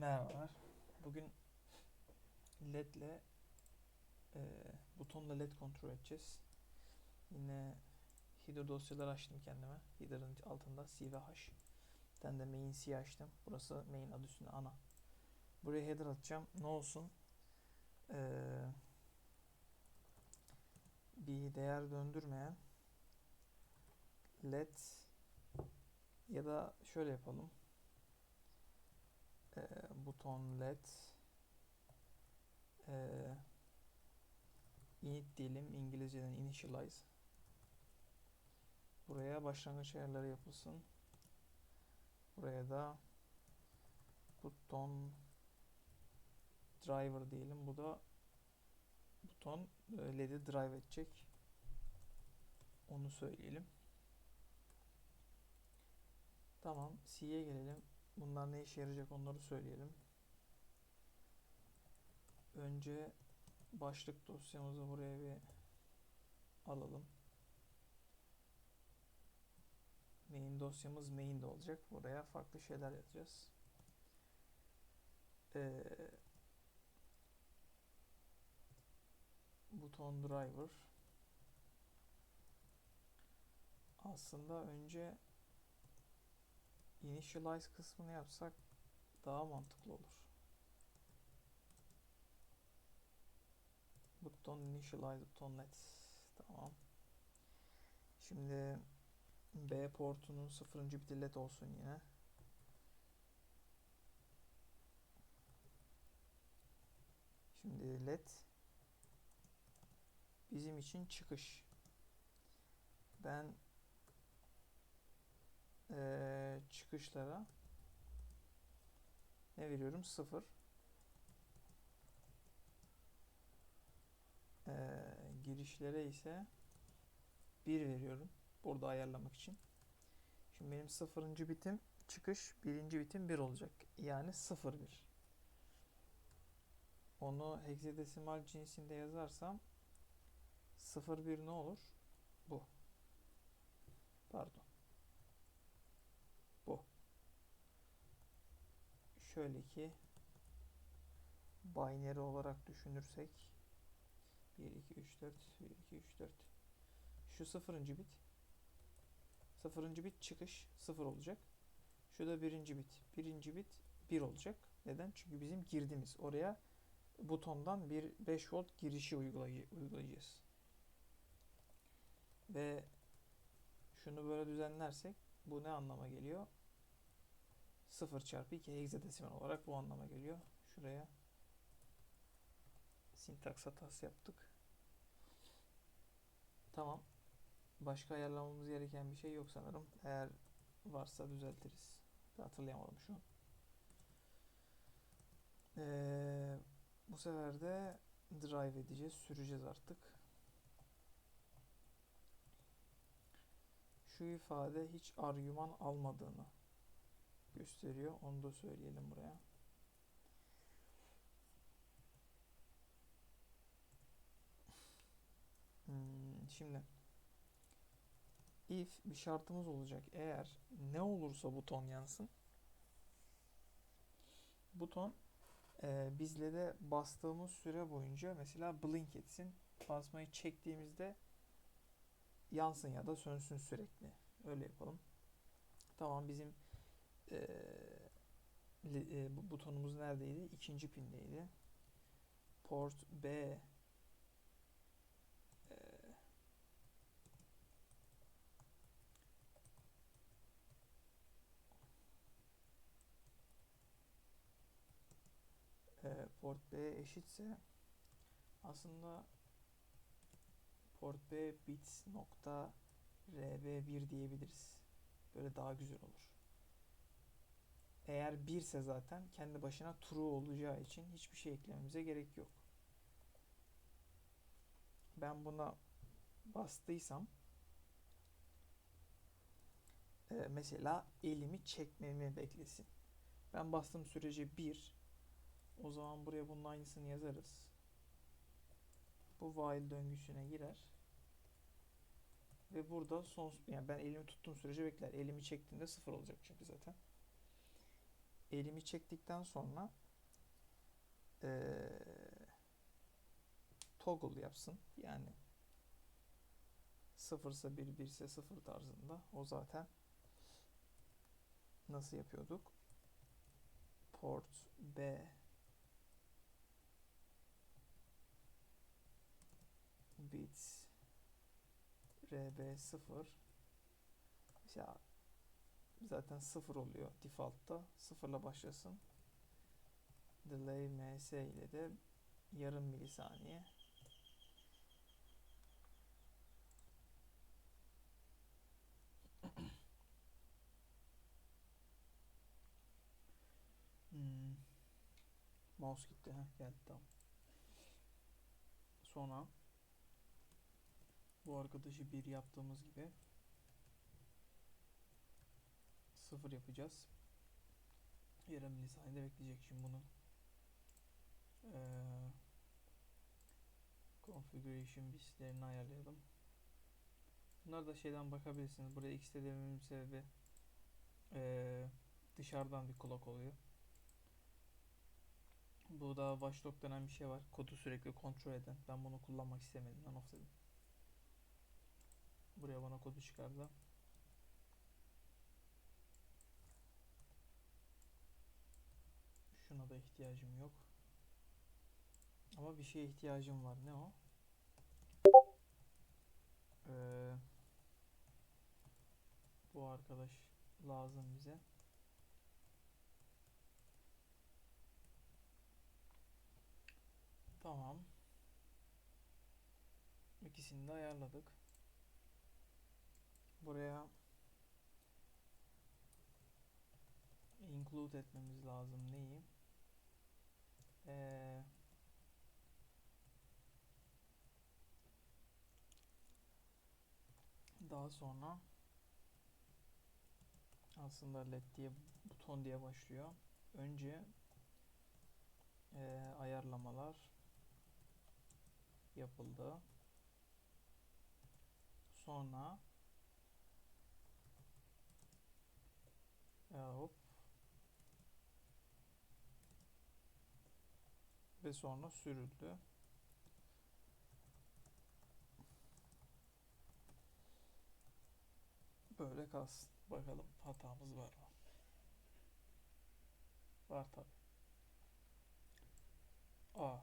Merhabalar. Bugün LED'le e, butonla LED kontrol edeceğiz. Yine header dosyaları açtım kendime. Header'ın altında C ve H. Tane de main C açtım. Burası main adı üstünde ana. Buraya header atacağım. Ne olsun? Ee, bir değer döndürmeyen LED ya da şöyle yapalım. Ee, buton led. Ee, init diyelim İngilizceden initialize. Buraya başlangıç ayarları yapılsın. Buraya da buton driver diyelim. Bu da buton e, led'i drive edecek. Onu söyleyelim. Tamam C'ye gelelim Bunlar ne işe yarayacak onları söyleyelim. Önce başlık dosyamızı buraya bir alalım. Main dosyamız main'de olacak. Buraya farklı şeyler yazacağız. Ee, buton driver aslında önce initialize kısmını yapsak daha mantıklı olur. Buton initialize buton net. Tamam. Şimdi B portunun sıfırıncı biti led olsun yine. Şimdi led bizim için çıkış. Ben ee, çıkışlara ne veriyorum? 0 ee, girişlere ise 1 veriyorum. Burada ayarlamak için. Şimdi benim sıfırıncı bitim çıkış, birinci bitim 1 olacak. Yani 0 1. Onu hexadesimal cinsinde yazarsam 0 1 ne olur? Bu. Pardon. Şöyle ki binary olarak düşünürsek 1 2 3 4 1 2 3 4 şu sıfırıncı bit sıfırıncı bit çıkış sıfır olacak. Şu da birinci bit. Birinci bit 1 olacak. Neden? Çünkü bizim girdimiz. Oraya butondan bir 5 volt girişi uygulayacağız. Ve şunu böyle düzenlersek bu ne anlama geliyor? 0 çarpı 2 hexadesimal olarak bu anlama geliyor. Şuraya sintaks hatası yaptık. Tamam. Başka ayarlamamız gereken bir şey yok sanırım. Eğer varsa düzeltiriz. Hatırlayamadım şu an. Ee, bu sefer de drive edeceğiz. Süreceğiz artık. Şu ifade hiç argüman almadığını gösteriyor. Onu da söyleyelim buraya. Hmm, şimdi if bir şartımız olacak. Eğer ne olursa buton yansın. Buton e, bizle de bastığımız süre boyunca mesela blink etsin. Basmayı çektiğimizde yansın ya da sönsün sürekli. Öyle yapalım. Tamam bizim e, e, bu butonumuz neredeydi? İkinci pindeydi. Port B e, port B eşitse aslında port B bits nokta RB1 diyebiliriz. Böyle daha güzel olur. Eğer 1 ise zaten kendi başına true olacağı için hiçbir şey eklememize gerek yok. Ben buna bastıysam e, mesela elimi çekmemi beklesin. Ben bastığım sürece 1 o zaman buraya bunun aynısını yazarız. Bu while döngüsüne girer. Ve burada son yani ben elimi tuttuğum sürece bekler. Elimi çektiğimde sıfır olacak çünkü zaten. Elimi çektikten sonra eee, toggle yapsın. Yani 0 ise 1, 1 ise 0 tarzında. O zaten nasıl yapıyorduk? Port B bits RB0 mesela zaten 0 oluyor default'ta. 0 ile başlasın. Delay ms ile de yarım milisaniye. Hmm. Mouse gitti. Heh, geldi tamam. Sonra bu arkadaşı bir yaptığımız gibi sıfır yapacağız. Yarım milisaniyede bekleyecek şimdi bunu. Eee configuration bitlerini ayarlayalım. Bunlar da şeyden bakabilirsiniz. Buraya X'te dememin sebebi eee, dışarıdan bir clock oluyor. Bu da watchdog denen bir şey var. Kodu sürekli kontrol eden. Ben bunu kullanmak istemedim. Ben off dedim. Buraya bana kodu çıkardı. Da ihtiyacım yok. Ama bir şeye ihtiyacım var. Ne o? Ee, bu arkadaş lazım bize. Tamam. İkisini de ayarladık. Buraya include etmemiz lazım neyi? Ee, daha sonra aslında led diye buton diye başlıyor. Önce ee, ayarlamalar yapıldı. Sonra Ya hop. Ve sonra sürüldü. Böyle kalsın. Bakalım hatamız var mı? Var tabi. Aa.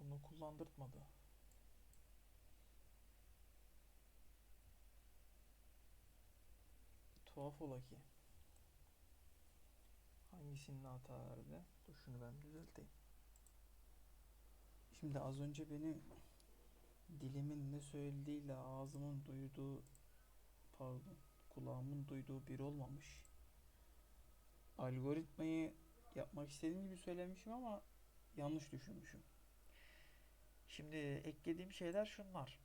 Bunu kullandırtmadı. Tuhaf ola ki. Hangisinde hata verdi? Dur şunu ben düzelteyim. Şimdi az önce beni dilimin ne söylediğiyle ağzımın duyduğu pardon kulağımın duyduğu bir olmamış. Algoritmayı yapmak istediğim gibi söylemişim ama yanlış düşünmüşüm. Şimdi eklediğim şeyler şunlar.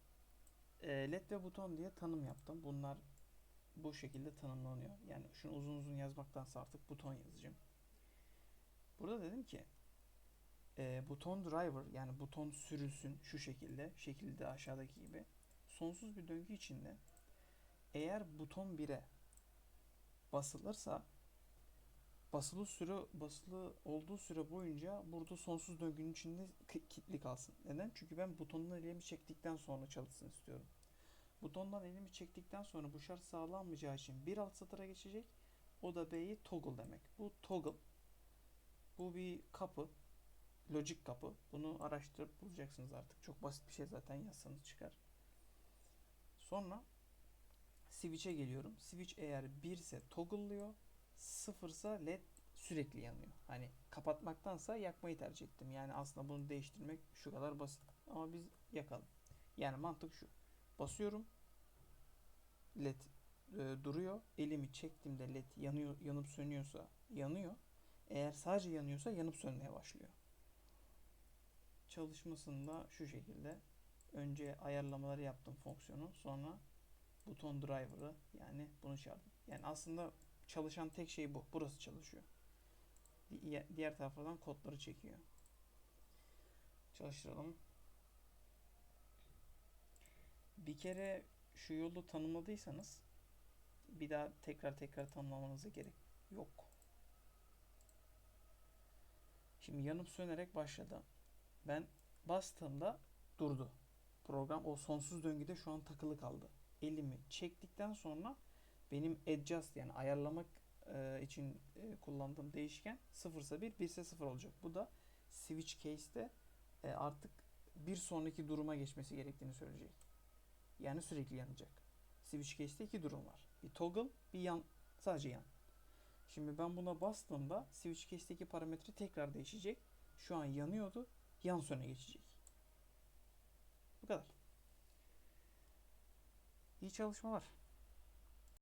E, LED ve buton diye tanım yaptım. Bunlar bu şekilde tanımlanıyor. Yani şunu uzun uzun yazmaktansa artık buton yazacağım. Burada dedim ki e, buton driver yani buton sürülsün şu şekilde şekilde aşağıdaki gibi sonsuz bir döngü içinde eğer buton 1'e basılırsa basılı süre basılı olduğu süre boyunca burada sonsuz döngünün içinde kilitli kalsın. Neden? Çünkü ben butondan elimi çektikten sonra çalışsın istiyorum. Butondan elimi çektikten sonra bu şart sağlanmayacağı için bir alt satıra geçecek. O da B'yi toggle demek. Bu toggle. Bu bir kapı. Logic kapı. Bunu araştırıp bulacaksınız artık. Çok basit bir şey zaten yazsanız çıkar. Sonra switch'e geliyorum. Switch eğer 1 ise toggle'lıyor. 0 ise led sürekli yanıyor. Hani kapatmaktansa yakmayı tercih ettim. Yani aslında bunu değiştirmek şu kadar basit. Ama biz yakalım. Yani mantık şu. Basıyorum. LED e, duruyor. Elimi çektiğimde led yanıyor, yanıp sönüyorsa yanıyor. Eğer sadece yanıyorsa yanıp sönmeye başlıyor. Çalışmasında şu şekilde. Önce ayarlamaları yaptım fonksiyonu. Sonra buton driver'ı yani bunu çağırdım. Yani aslında çalışan tek şey bu. Burası çalışıyor. Diğer taraflardan kodları çekiyor. Çalıştıralım. Bir kere şu yolu tanımladıysanız bir daha tekrar tekrar tanımlamanıza gerek yok. Şimdi yanıp sönerek başladı. Ben bastığımda durdu. Program o sonsuz döngüde şu an takılı kaldı. Elimi çektikten sonra benim adjust yani ayarlamak e, için e, kullandığım değişken 0 ise 1, 1 ise 0 olacak. Bu da switch case'te e, artık bir sonraki duruma geçmesi gerektiğini söyleyecek. Yani sürekli yanacak. Switch case'te iki durum var. Bir toggle, bir yan, sadece yan. Şimdi ben buna bastığımda switch case'teki parametre tekrar değişecek. Şu an yanıyordu, yan söne geçecek. Bu kadar. İyi çalışmalar.